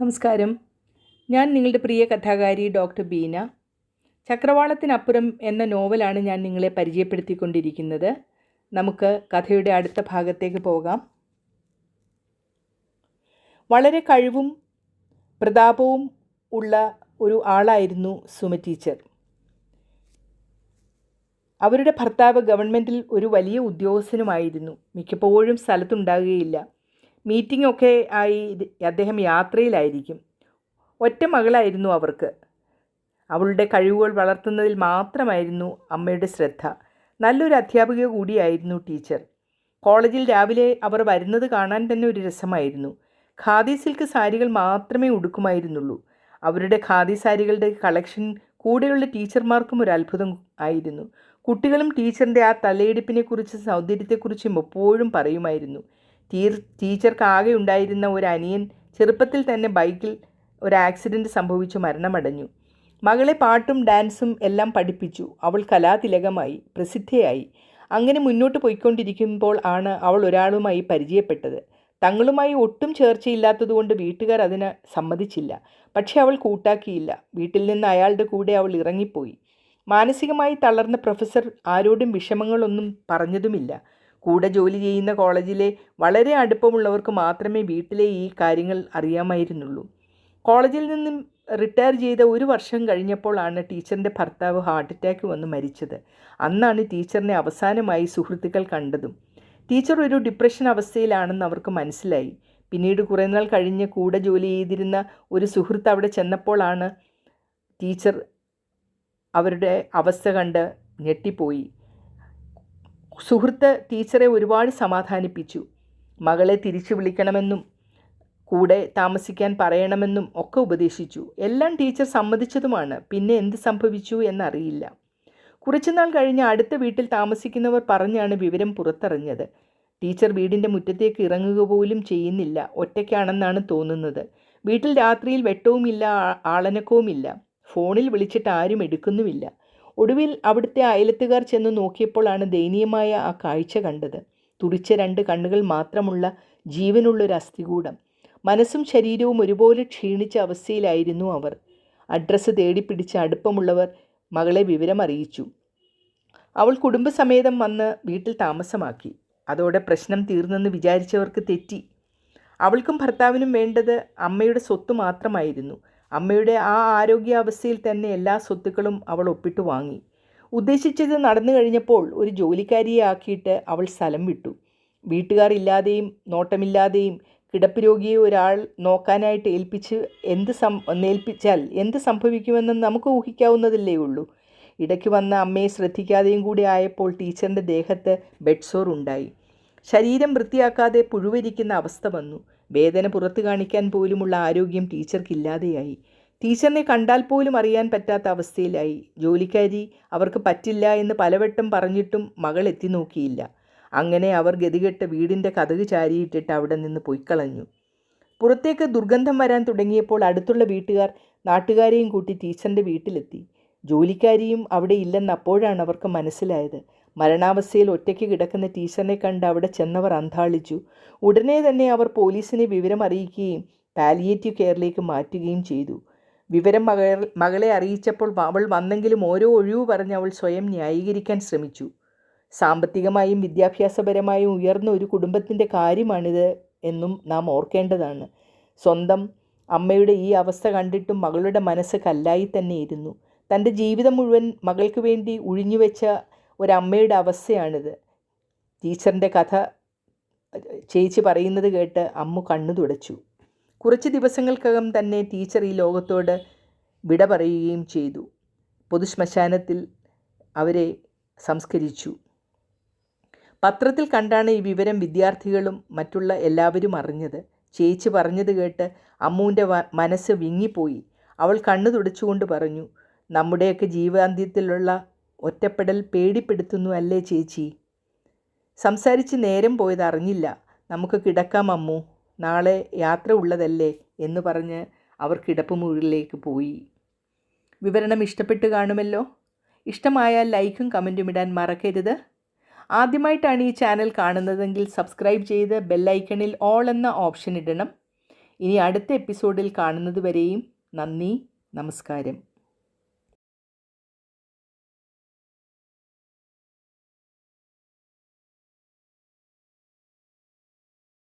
നമസ്കാരം. ഞാൻ നിങ്ങളുടെ പ്രിയ കഥാകാരി ഡോക്ടർ ബീന. ചക്രവാളത്തിനപ്പുറം എന്ന നോവലാണ് ഞാൻ നിങ്ങളെ പരിചയപ്പെടുത്തിക്കൊണ്ടിരിക്കുന്നത്. നമുക്ക് കഥയുടെ അടുത്ത ഭാഗത്തേക്ക് പോകാം. വളരെ കഴിവും പ്രതാപവും ഉള്ള ഒരു ആളായിരുന്നു സുമ ടീച്ചർ. അവരുടെ ഭർത്താവ് ഗവൺമെന്റിൽ ഒരു വലിയ ഉദ്യോഗസ്ഥനുമായിരുന്നു. മിക്കപ്പോഴും സ്ഥലത്തുണ്ടാകുകയില്ല. മീറ്റിംഗ് ഒക്കെ ആയി അദ്ദേഹം യാത്രയിലായിരിക്കും. ഒറ്റ മകളായിരുന്നു അവർക്ക്. അവളുടെ കഴിവുകൾ വളർത്തുന്നതിൽ മാത്രമായിരുന്നു അമ്മയുടെ ശ്രദ്ധ. നല്ലൊരു അധ്യാപിക കൂടിയായിരുന്നു ടീച്ചർ. കോളേജിൽ രാവിലെ അവർ വരുന്നത് കാണാൻ തന്നെ ഒരു രസമായിരുന്നു. ഖാദി സിൽക്ക് സാരികൾ മാത്രമേ ഉടുക്കുമായിരുന്നുള്ളൂ. അവരുടെ ഖാദി സാരികളുടെ കളക്ഷൻ കൂടെയുള്ള ടീച്ചർമാർക്കും ഒരു അത്ഭുതം ആയിരുന്നു. കുട്ടികളും ടീച്ചറിന്റെ ആ തലയെടുപ്പിനെക്കുറിച്ച് സൗന്ദര്യത്തെക്കുറിച്ചും എപ്പോഴും പറയുമായിരുന്നു. ടീർ ടീച്ചർക്ക് ആകെ ഉണ്ടായിരുന്ന ഒരു അനിയൻ ചെറുപ്പത്തിൽ തന്നെ ബൈക്കിൽ ഒരു ആക്സിഡന്റ് സംഭവിച്ചു മരണമടഞ്ഞു. മകളെ പാട്ടും ഡാൻസും എല്ലാം പഠിപ്പിച്ചു. അവൾ കലാതിലകമായി പ്രസിദ്ധയായി. അങ്ങനെ മുന്നോട്ട് പോയിക്കൊണ്ടിരിക്കുമ്പോൾ ആണ് അവൾ ഒരാളുമായി പരിചയപ്പെട്ടത്. തങ്ങളുമായി ഒട്ടും ചേർച്ചയില്ലാത്തതുകൊണ്ട് വീട്ടുകാർ അതിന് സമ്മതിച്ചില്ല. പക്ഷേ അവൾ കൂട്ടാക്കിയില്ല. വീട്ടിൽ നിന്ന് അയാളുടെ കൂടെ അവൾ ഇറങ്ങിപ്പോയി. മാനസികമായി തളർന്ന പ്രൊഫസർ ആരോടും വിഷമങ്ങളൊന്നും പറഞ്ഞതുമില്ല. കൂടെ ജോലി ചെയ്യുന്ന കോളേജിലെ വളരെ അടുപ്പമുള്ളവർക്ക് മാത്രമേ വീട്ടിലെ ഈ കാര്യങ്ങൾ അറിയാമായിരുന്നുള്ളൂ. കോളേജിൽ നിന്നും റിട്ടയർ ചെയ്ത ഒരു വർഷം കഴിഞ്ഞപ്പോഴാണ് ടീച്ചറിന്റെ ഭർത്താവ് ഹാർട്ട് അറ്റാക്ക് വന്ന് മരിച്ചത്. അന്നാണ് ടീച്ചറിനെ അവസാനമായി സുഹൃത്തുക്കൾ കണ്ടതും. ടീച്ചർ ഒരു ഡിപ്രഷൻ അവസ്ഥയിലാണെന്ന് അവർക്ക് മനസ്സിലായി. പിന്നീട് കുറേ നാൾ കഴിഞ്ഞ് കൂടെ ജോലി ചെയ്തിരുന്ന ഒരു സുഹൃത്ത് അവിടെ ചെന്നപ്പോഴാണ് ടീച്ചർ അവരുടെ അവസ്ഥ കണ്ട് ഞെട്ടിപ്പോയി. സുഹൃത്ത് ടീച്ചറെ ഒരുപാട് സമാധാനിപ്പിച്ചു. മകളെ തിരിച്ചു വിളിക്കണമെന്നും കൂടെ താമസിക്കാൻ പറയണമെന്നും ഒക്കെ ഉപദേശിച്ചു. എല്ലാം ടീച്ചർ സമ്മതിച്ചതുമാണ്. പിന്നെ എന്ത് സംഭവിച്ചു എന്നറിയില്ല. കുറച്ചുനാൾ കഴിഞ്ഞ് അടുത്ത വീട്ടിൽ താമസിക്കുന്നവർ പറഞ്ഞാണ് വിവരം പുറത്തറിഞ്ഞത്. ടീച്ചർ വീടിന്റെ മുറ്റത്തേക്ക് ഇറങ്ങുക പോലും ചെയ്യുന്നില്ല. ഒറ്റയ്ക്കാണെന്നാണ് തോന്നുന്നത്. വീട്ടിൽ രാത്രിയിൽ വെട്ടവുമില്ല ആളനക്കവുമില്ല. ഫോണിൽ വിളിച്ചിട്ട് ആരും എടുക്കുന്നുമില്ല. ഒടുവിൽ അവിടുത്തെ അയലത്തുകാർ ചെന്ന് നോക്കിയപ്പോഴാണ് ദയനീയമായ ആ കാഴ്ച കണ്ടത്. തുറിച്ച രണ്ട് കണ്ണുകൾ മാത്രമുള്ള ജീവനുള്ളൊരു അസ്ഥികൂടം. മനസ്സും ശരീരവും ഒരുപോലെ ക്ഷീണിച്ച അവസ്ഥയിലായിരുന്നു അവർ. അഡ്രസ്സ് തേടിപ്പിടിച്ച അടുപ്പമുള്ളവർ മകളെ വിവരം അറിയിച്ചു അവൾ കുടുംബസമേതം വന്ന് വീട്ടിൽ താമസമാക്കി. അതോടെ പ്രശ്നം തീർന്നെന്ന് വിചാരിച്ചവർക്ക് തെറ്റി. അവൾക്കും ഭർത്താവിനും വേണ്ടത് അമ്മയുടെ സ്വത്ത് മാത്രമായിരുന്നു. അമ്മയുടെ ആ ആരോഗ്യാവസ്ഥയിൽ തന്നെ എല്ലാ സ്വത്തുക്കളും അവൾ ഒപ്പിട്ട് വാങ്ങി. ഉദ്ദേശിച്ചത് നടന്നു കഴിഞ്ഞപ്പോൾ ഒരു ജോലിക്കാരിയെ ആക്കിയിട്ട് അവൾ സ്ഥലം വിട്ടു. വീട്ടുകാർ ഇല്ലാതെയും നോട്ടമില്ലാതെയും കിടപ്പ് രോഗിയെ ഒരാൾ നോക്കാനായിട്ട് ഏൽപ്പിച്ച് എന്ത് സം ഏൽപ്പിച്ചാൽ എന്ത് സംഭവിക്കുമെന്ന് നമുക്ക് ഊഹിക്കാവുന്നതല്ലേ ഉള്ളൂ. ഇടയ്ക്ക് വന്ന അമ്മയെ ശ്രദ്ധിക്കാതെയും കൂടി ആയപ്പോൾ ടീച്ചറിന്റെ ദേഹത്ത് ബെഡ്സോർ ഉണ്ടായി ശരീരം വൃത്തിയാക്കാതെ പുഴുവരിക്കുന്ന അവസ്ഥ വന്നു. വേദന പുറത്തു കാണിക്കാൻ പോലുമുള്ള ആരോഗ്യം ടീച്ചർക്കില്ലാതെയായി. ടീച്ചറിനെ കണ്ടാൽ പോലും അറിയാൻ പറ്റാത്ത അവസ്ഥയിലായി. ജോലിക്കാരി അവർക്ക് പറ്റില്ല എന്ന് പലവട്ടം പറഞ്ഞിട്ടും മകൾ എത്തി നോക്കിയില്ല. അങ്ങനെ അവർ ഗതികെട്ട വീടിന്റെ കഥക് ചാരിയിട്ടിട്ട് അവിടെ നിന്ന് പൊയ്ക്കളഞ്ഞു. പുറത്തേക്ക് ദുർഗന്ധം വരാൻ തുടങ്ങിയപ്പോൾ അടുത്തുള്ള വീട്ടുകാർ നാട്ടുകാരെയും കൂട്ടി ടീച്ചറിന്റെ വീട്ടിലെത്തി. ജോലിക്കാരിയും അവിടെ ഇല്ലെന്ന് അപ്പോഴാണ് അവർക്ക് മനസ്സിലായത്. മരണാവസ്ഥയിൽ ഒറ്റയ്ക്ക് കിടക്കുന്ന ടീച്ചറിനെ കണ്ട് അവിടെ ചെന്നവർ അന്താളിച്ചു ഉടനെ തന്നെ അവർ പോലീസിനെ വിവരം അറിയിക്കുകയും പാലിയേറ്റീവ് കെയറിലേക്ക് മാറ്റുകയും ചെയ്തു. വിവരം മകൾ മകളെ അറിയിച്ചപ്പോൾ അവൾ വന്നെങ്കിലും ഓരോ ഒഴിവ് പറഞ്ഞ് അവൾ സ്വയം ന്യായീകരിക്കാൻ ശ്രമിച്ചു. സാമ്പത്തികമായും വിദ്യാഭ്യാസപരമായും ഉയർന്ന ഒരു കുടുംബത്തിന്റെ കാര്യമാണിത് എന്നും നാം ഓർക്കേണ്ടതാണ്. സ്വന്തം അമ്മയുടെ ഈ അവസ്ഥ കണ്ടിട്ടും മകളുടെ മനസ്സ് കല്ലായി തന്നെ ഇരുന്നു. തന്റെ ജീവിതം മുഴുവൻ മകൾക്ക് വേണ്ടി ഉഴിഞ്ഞുവെച്ച ഒരമ്മയുടെ അവസ്ഥയാണിത്. ടീച്ചറിന്റെ കഥ ചേച്ചി പറയുന്നത് കേട്ട് അമ്മ കണ്ണു തുടച്ചു. കുറച്ച് ദിവസങ്ങൾക്കകം തന്നെ ടീച്ചർ ഈ ലോകത്തോട് വിട പറയുകയും ചെയ്തു. പൊതുശ്മശാനത്തിൽ അവരെ സംസ്കരിച്ചു. പത്രത്തിൽ കണ്ടാണ് ഈ വിവരം വിദ്യാർത്ഥികളും മറ്റുള്ള എല്ലാവരും അറിഞ്ഞത്. ചേച്ചി പറഞ്ഞത് കേട്ട് അമ്മുവിന്റെ മനസ്സ് വിങ്ങിപ്പോയി. അവൾ കണ്ണു തുടച്ചുകൊണ്ട് പറഞ്ഞു നമ്മുടെയൊക്കെ ജീവാന്ത്യത്തിലുള്ള ഒറ്റപ്പെടൽ പേടിപ്പെടുത്തുന്നു അല്ലേ ചേച്ചി? സംസാരിച്ച് നേരം പോയത് അറിഞ്ഞില്ല. നമുക്ക് കിടക്കാം അമ്മു. നാളെ യാത്ര ഉള്ളതല്ലേ എന്ന് പറഞ്ഞ് അവർ കിടപ്പുമുറിയിലേക്ക് പോയി. വിവരണം ഇഷ്ടപ്പെട്ട് കാണുമല്ലോ? ഇഷ്ടമായാൽ ലൈക്കും കമന്റും ഇടാൻ മറക്കരുത്. ആദ്യമായിട്ടാണ് ഈ ചാനൽ കാണുന്നതെങ്കിൽ സബ്സ്ക്രൈബ് ചെയ്ത് ബെല്ലൈക്കണിൽ ഓൾ എന്ന ഓപ്ഷൻ ഇടണം. ഇനി അടുത്ത എപ്പിസോഡിൽ കാണുന്നത് വരെയും നന്ദി നമസ്കാരം.